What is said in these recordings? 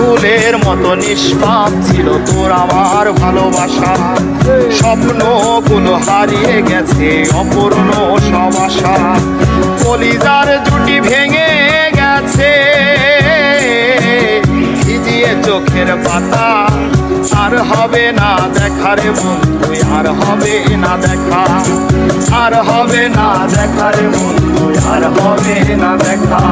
ফুলের মতো নিষ্পাপ ছিল তোর আমার ভালোবাসা। স্বপ্ন স্বপ্নগুলো হারিয়ে গেছে, অপূর্ণ সব আশা। কলিজার জুটি ভেঙে গেছে, ভিজিয়ে চোখের পাতা। আর হবে না দেখারে বন্ধু, আর হবে না দেখা। আর হবে না দেখারে বন্ধু, আর হবে না দেখা।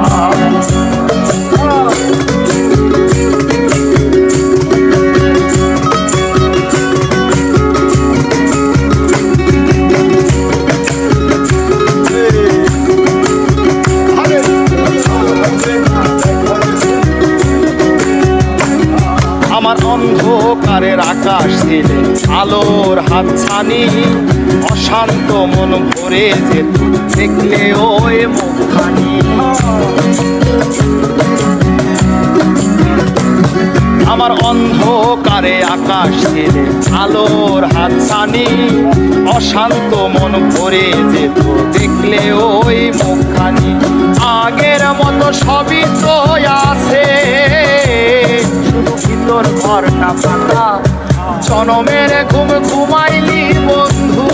আমার অন্ধকারের আকাশ ছিলে, আলোর হাতছানি, অশান্ত মন ভরে যেত দেখলে ওই মুখখানি। আমার অন্ধকারে আকাশ ছিলে, আলোর হাতছানি, অশান্ত মন ভরে যেত দেখলে ওই মুখখানি। আগের মতো সবই তো ফাঁকা জনমের ঘুম ঘুমাইলি বন্ধু।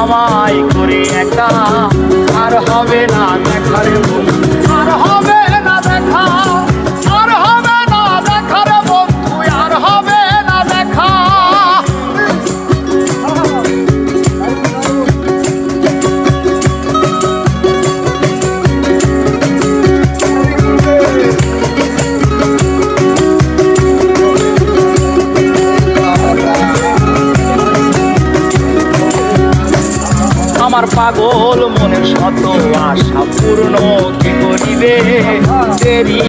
আমায় করে একা আর হবে আমার পাগল মনের শত আশা পূর্ণ কি করিবে? দেরি